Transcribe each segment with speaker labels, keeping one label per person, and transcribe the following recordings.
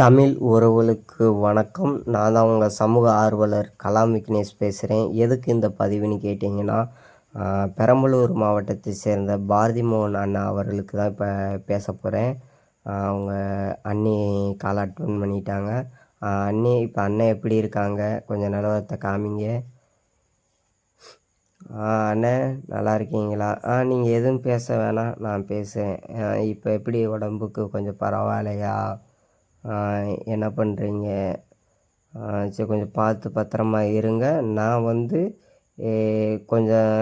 Speaker 1: தமிழ் உறவுகளுக்கு வணக்கம். நான் தான் உங்கள் சமூக ஆர்வலர் கலாம் விக்னேஷ் பேசுகிறேன் எதுக்கு இந்த பதிவுன்னு கேட்டிங்கன்னா பெரம்பலூர் மாவட்டத்தை சேர்ந்த பாரதி மோகன் அண்ணா அவர்களுக்கு தான் இப்போ பேச போகிறேன் அவங்க அண்ணி கால் அட்டன் பண்ணிட்டாங்க. அண்ணி இப்போ அண்ணன் எப்படி இருக்காங்க? கொஞ்சம் நிலவரத்தை காமிங்க. அண்ணன் நல்லா இருக்கீங்களா? ஆ நீங்கள் எதுவும் பேச வேணாம். நான் பேசுகிறேன் இப்போ எப்படி உடம்புக்கு கொஞ்சம் பரவாயில்லையா? என்ன பண்ணுறீங்க சரி கொஞ்சம் பார்த்து பத்திரமா இருங்க. நான் வந்து கொஞ்சம்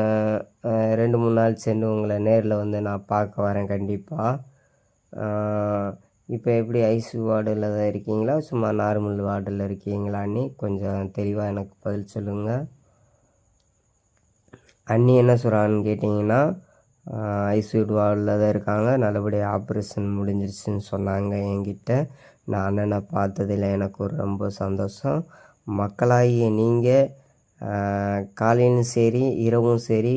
Speaker 1: ரெண்டு மூணு நாள் சென்று உங்களை நேரில் வந்து நான் பார்க்க வரேன் கண்டிப்பாக இப்போ எப்படி ஐசி வார்டில் தான் இருக்கீங்களா? சும்மா நார்மல் வார்டில் இருக்கீங்களா அண்ணி? கொஞ்சம் தெளிவாக எனக்கு பதில் சொல்லுங்கள் அண்ணி என்ன சொல்கிறான்னு கேட்டிங்கன்னா ஐசியூட் வார்டில் தான் இருக்காங்க. நல்லபடியாக ஆப்ரேஷன் முடிஞ்சிருச்சுன்னு சொன்னாங்க என்கிட்ட. நான் அண்ணனை பார்த்ததில் எனக்கு ஒரு ரொம்ப சந்தோஷம். மக்களாகிய நீங்கள் காலையிலும் சரி இரவும் சரி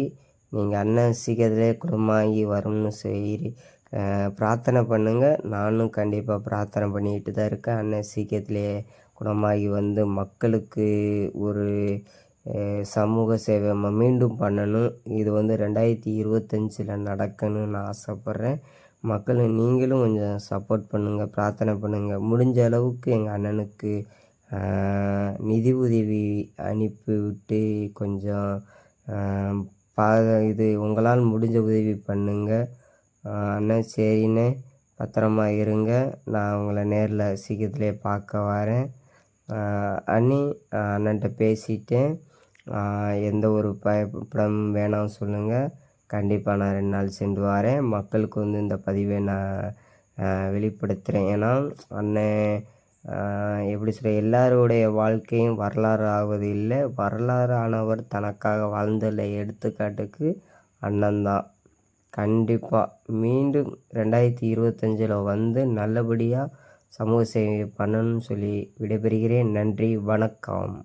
Speaker 1: நீங்கள் அண்ணன் சீக்கிரத்திலே குடும்பமாகி வரும்னு சரி பிரார்த்தனை பண்ணுங்கள் நானும் கண்டிப்பாக பிரார்த்தனை பண்ணிக்கிட்டு தான் இருக்கேன். அண்ணன் சீக்கிரத்திலே குணமாகி வந்து மக்களுக்கு ஒரு சமூக சேவை நம்ம மீண்டும் பண்ணணும். இது வந்து ரெண்டாயிரத்தி இருபத்தஞ்சில் நடக்கணும்னு நான் ஆசைப்பட்றேன். மக்களை நீங்களும் கொஞ்சம் சப்போர்ட் பண்ணுங்கள் பிரார்த்தனை பண்ணுங்கள் முடிஞ்ச அளவுக்கு எங்கள் அண்ணனுக்கு நிதி உதவி அனுப்பி விட்டு கொஞ்சம் பா இது உங்களால் முடிஞ்ச உதவி பண்ணுங்கள் அண்ணன் சரிண்ணே. பத்திரமா இருங்க. நான் உங்களை நேரில் சீக்கிரத்துலேயே பார்க்க வரேன். அண்ணி அண்ணன்ட்ட பேசிட்டேன். எந்த ஒரு பயப்படம் வேணாம் சொல்லுங்கள் கண்டிப்பாக நான் ரெண்டு நாள் சென்று வரேன். மக்களுக்கு வந்து இந்த பதிவை நான் வெளிப்படுத்துகிறேன் ஏன்னா அண்ணன் எப்படி சொல்ல எல்லாருடைய வாழ்க்கையும் வரலாறு ஆவது இல்லை. வரலாறு ஆனவர் தனக்காக வாழ்ந்ததில் எடுத்துக்காட்டுக்கு அண்ணன் தான். கண்டிப்பாக மீண்டும் ரெண்டாயிரத்தி இருபத்தஞ்சில் வந்து நல்லபடியாக சமூக சேவை பண்ணணும்னு சொல்லி விடைபெறுகிறேன். நன்றி வணக்கம்.